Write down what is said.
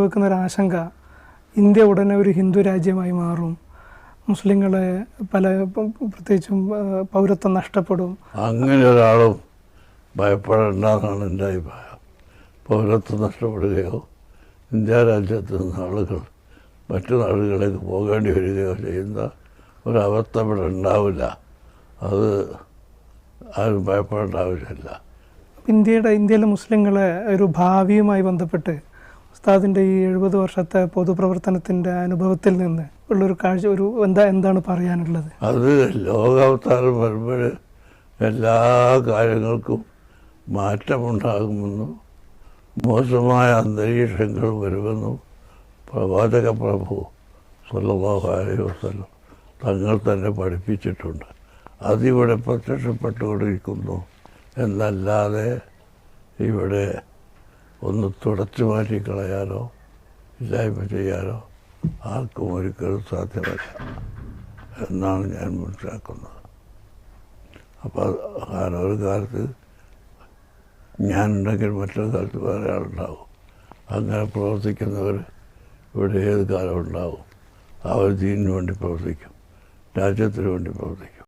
വെക്കുന്ന ഒരു ആശങ്ക ഇന്ത്യ ഉടനെ ഒരു ഹിന്ദു രാജ്യമായി മാറും. മുസ്ലിങ്ങളെ പല പ്രത്യേകിച്ചും പൗരത്വം നഷ്ടപ്പെടും. അങ്ങനെ ഒരാളും ഭയപ്പെടേണ്ടെന്നാണ് എന്റെ അഭിപ്രായം. പൗരത്വം നഷ്ടപ്പെടുകയോ ഇന്ത്യ രാജ്യത്ത് നിന്ന് ആളുകൾ മറ്റു നാടുകളിലേക്ക് പോകേണ്ടി വരികയോ ചെയ്യുന്ന ഒരവസ്ഥ ഇവിടെ ഉണ്ടാവില്ല അത് ആരും ഭയപ്പെടേണ്ട ആവശ്യമില്ല ഇന്ത്യയുടെ ഇന്ത്യയിലെ മുസ്ലിങ്ങളെ ഒരു ഭാവിയുമായി ബന്ധപ്പെട്ട് ഉസ്താദിന്റെ ഈ എഴുപത് വർഷത്തെ പൊതുപ്രവർത്തനത്തിന്റെ അനുഭവത്തിൽ നിന്ന് ഉള്ളൊരു കാഴ്ച ഒരു എന്താ എന്താണ് പറയാനുള്ളത്? അത് ലോകാവതാരം വരുമ്പോൾ എല്ലാ കാര്യങ്ങൾക്കും മാറ്റമുണ്ടാകുമെന്നും മോശമായ അന്തരീക്ഷങ്ങൾ വരുമെന്നും പ്രവാചക പ്രഭു സല്ലല്ലാഹു അലൈഹി തങ്ങൾ തന്നെ പഠിപ്പിച്ചിട്ടുണ്ട്. അതിവിടെ പ്രത്യക്ഷപ്പെട്ടുകൊണ്ടിരിക്കുന്നു എന്നല്ലാതെ ഇവിടെ ഒന്ന് തുടച്ചു മാറ്റി കളയാനോ ഇല്ലായ്മ ചെയ്യാനോ ആർക്കും ഒരിക്കലും സാധ്യമല്ല എന്നാണ് ഞാൻ മനസ്സിലാക്കുന്നത്. അപ്പോൾ കാരണം ഒരു കാലത്ത് ഞാനുണ്ടെങ്കിൽ മറ്റൊരു കാലത്ത് വേറെ ആളുണ്ടാവും. അങ്ങനെ പ്രവർത്തിക്കുന്നവർ ഇവിടെ ഏത് കാലം ഉണ്ടാവും? അവർ ദീനിന് വേണ്ടി പ്രവർത്തിക്കും. രാജ്യത്തിന് വേണ്ടി പ്രവർത്തിക്കും.